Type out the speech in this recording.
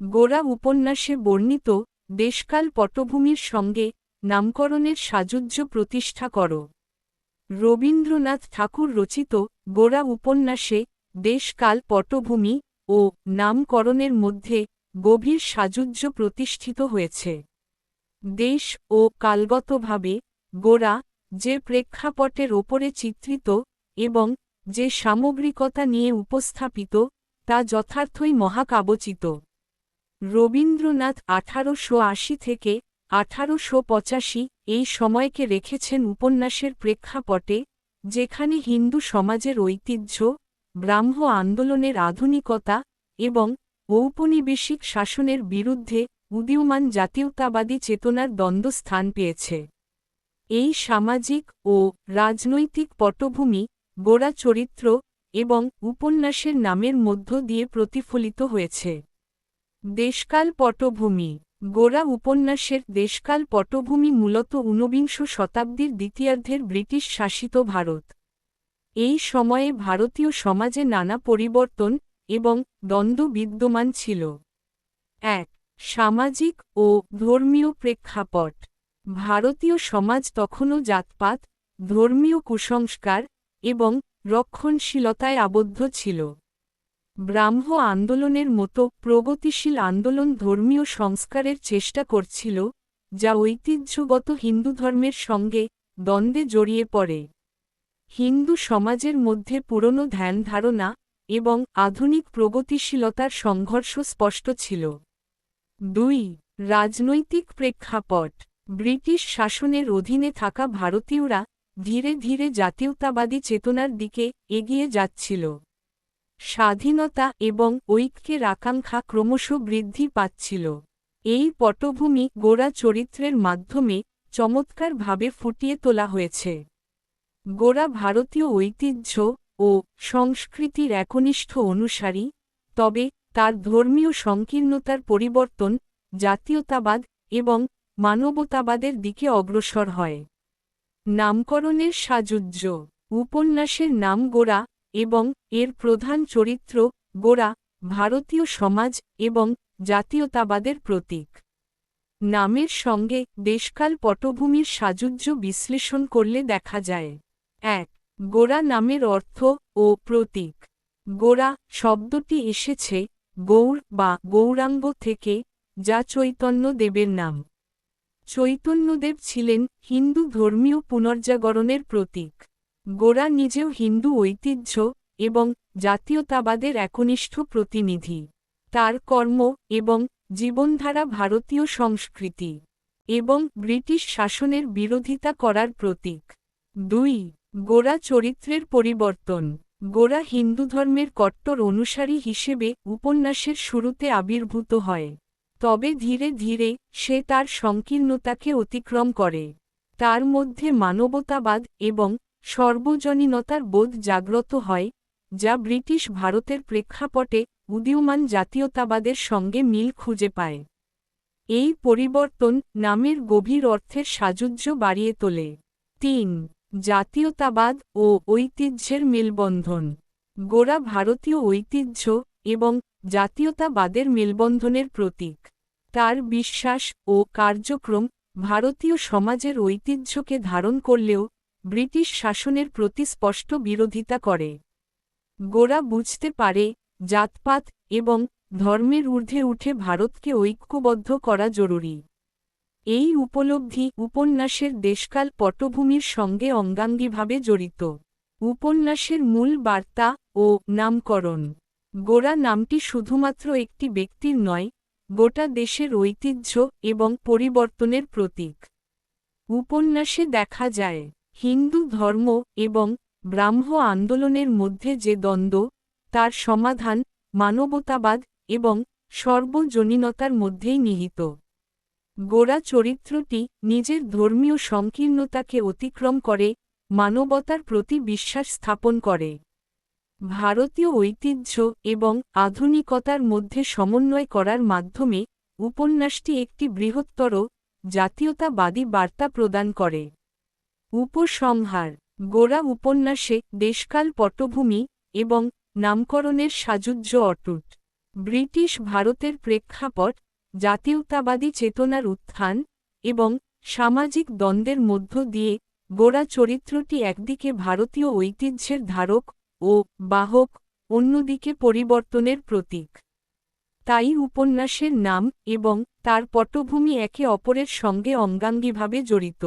গোরা উপন্যাসে বর্ণিত, দেশকাল পটভূমির সঙ্গে নামকরণের সাজুজ্য প্রতিষ্ঠা কর। রবীন্দ্রনাথ ঠাকুর রচিত গোরা উপন্যাসে দেশকাল পটভূমি ও নামকরণের মধ্যে গভীর সাজুজ্য প্রতিষ্ঠিত হয়েছে। দেশ ও কালগতভাবে গোরা যে প্রেক্ষাপটের ওপরে চিত্রিত এবং যে সামগ্রিকতা নিয়ে উপস্থাপিত তা যথার্থই মহাকাবচিত। রবীন্দ্রনাথ আঠারোশো আশি থেকে আঠারোশো পঁচাশি এই সময়কে রেখেছেন উপন্যাসের প্রেক্ষাপটে, যেখানে হিন্দু সমাজের ঐতিহ্য, ব্রাহ্ম আন্দোলনের আধুনিকতা এবং ঔপনিবেশিক শাসনের বিরুদ্ধে উদীয়মান জাতীয়তাবাদী চেতনার দ্বন্দ্ব স্থান পেয়েছে। এই সামাজিক ও রাজনৈতিক পটভূমি, গোড়া চরিত্র এবং উপন্যাসের নামের মধ্য দিয়ে প্রতিফলিত হয়েছে। দেশকাল পটভূমি। গোড়া উপন্যাসের দেশকাল পটভূমি মূলত ঊনবিংশ শতাব্দীর দ্বিতীয়ার্ধের ব্রিটিশ শাসিত ভারত। এই সময়ে ভারতীয় সমাজে নানা পরিবর্তন এবং দ্বন্দ্ব বিদ্যমান ছিল। এক, সামাজিক ও ধর্মীয় প্রেক্ষাপট। ভারতীয় সমাজ তখনও জাতপাত, ধর্মীয় কুসংস্কার এবং রক্ষণশীলতায় আবদ্ধ ছিল। ব্রাহ্ম আন্দোলনের মতো প্রগতিশীল আন্দোলন ধর্মীয় সংস্কারের চেষ্টা করছিল, যা ঐতিহ্যগত হিন্দু ধর্মের সঙ্গে দ্বন্দ্বে জড়িয়ে পড়ে। হিন্দু সমাজের মধ্যে পুরনো ধ্যান ধারণা এবং আধুনিক প্রগতিশীলতার সংঘর্ষ স্পষ্ট ছিল। দুই, রাজনৈতিক প্রেক্ষাপট। ব্রিটিশ শাসনের অধীনে থাকা ভারতীয়রা ধীরে ধীরে জাতীয়তাবাদী চেতনার দিকে এগিয়ে যাচ্ছিল। স্বাধীনতা এবং ঐক্যের আকাঙ্ক্ষা ক্রমশ বৃদ্ধি পাচ্ছিল। এই পটভূমি গোড়া চরিত্রের মাধ্যমে চমৎকারভাবে ফুটিয়ে তোলা হয়েছে। গোড়া ভারতীয় ঐতিহ্য ও সংস্কৃতির একনিষ্ঠ অনুসারী, তবে তার ধর্মীয় সংকীর্ণতার পরিবর্তন জাতীয়তাবাদ এবং মানবতাবাদের দিকে অগ্রসর হয়। নামকরণের সাজুজ্য উপন্যাসের নাম গোড়া এবং এর প্রধান চরিত্র গোড়া ভারতীয় সমাজ এবং জাতীয়তাবাদের প্রতীক। নামের সঙ্গে দেশকাল পটভূমির সাজুজ্য বিশ্লেষণ করলে দেখা যায়। এক গোড়া নামের অর্থ ও প্রতীক। গোড়া শব্দটি এসেছে গৌর বা গৌরাঙ্গ থেকে, যা চৈতন্য দেবের নাম। চৈতন্যদেব ছিলেন হিন্দু ধর্মীয় পুনর্জাগরণের প্রতীক। গোড়া নিজেও হিন্দু ঐতিহ্য এবং জাতীয়তাবাদের একনিষ্ঠ প্রতিনিধি। তার কর্ম এবং জীবনধারা ভারতীয় সংস্কৃতি এবং ব্রিটিশ শাসনের বিরোধিতা করার প্রতীক। দুই, গোরা চরিত্রের পরিবর্তন। গোরা হিন্দু ধর্মের কট্টর অনুসারী হিসেবে উপন্যাসের শুরুতে আবির্ভূত হয়। তবে ধীরে ধীরে সে তার সংকীর্ণতাকে অতিক্রম করে। তার মধ্যে মানবতাবাদ এবং সর্বজনীনতার বোধ জাগ্রত হয়, যা ব্রিটিশ ভারতের প্রেক্ষাপটে উদীয়মান জাতীয়তাবাদের সঙ্গে মিল খুঁজে পায়। এই পরিবর্তন নামের গভীর অর্থের সাজুজ্য বাড়িয়ে তোলে। তিন, জাতীয়তাবাদ ও ঐতিহ্যের মেলবন্ধন। গোড়া ভারতীয় ঐতিহ্য এবং জাতীয়তাবাদের মেলবন্ধনের প্রতীক। তার বিশ্বাস ও কার্যক্রম ভারতীয় সমাজের ঐতিহ্যকে ধারণ করলেও ব্রিটিশ শাসনের প্রতি স্পষ্ট বিরোধিতা করে। গোরা বুঝতে পারে, জাতপাত এবং ধর্মের ঊর্ধ্বে উঠে ভারতকে ঐক্যবদ্ধ করা জরুরি। এই উপলব্ধি উপন্যাসের দেশকাল পটভূমির সঙ্গে অঙ্গাঙ্গিভাবে জড়িত। উপন্যাসের মূল বার্তা ও নামকরণ। গোড়া নামটি শুধুমাত্র একটি ব্যক্তির নয়, গোটা দেশের ঐতিহ্য এবং পরিবর্তনের প্রতীক। উপন্যাসে দেখা যায় হিন্দু ধর্ম এবং ব্রাহ্ম আন্দোলনের মধ্যে যে দ্বন্দ্ব, তার সমাধান মানবতাবাদ এবং সর্বজনীনতার মধ্যেই নিহিত। গোড়া চরিত্রটি নিজের ধর্মীয় সংকীর্ণতাকে অতিক্রম করে, মানবতার প্রতি বিশ্বাস স্থাপন করে। ভারতীয় ঐতিহ্য এবং আধুনিকতার মধ্যে সমন্বয় করার মাধ্যমে উপন্যাসটি একটি বৃহত্তর জাতীয়তাবাদী বার্তা প্রদান করে। উপসংহার গোড়া উপন্যাসে দেশকাল পটভূমি এবং নামকরণের সাজুজ্য অটুট। ব্রিটিশ ভারতের প্রেক্ষাপট, জাতীয়তাবাদী চেতনার উত্থান এবং সামাজিক দ্বন্দ্বের মধ্য দিয়ে গোড়া চরিত্রটি একদিকে ভারতীয় ঐতিহ্যের ধারক ও বাহক, অন্যদিকে পরিবর্তনের প্রতীক। তাই উপন্যাসের নাম এবং তার পটভূমি একে অপরের সঙ্গে অঙ্গাঙ্গিভাবে জড়িত।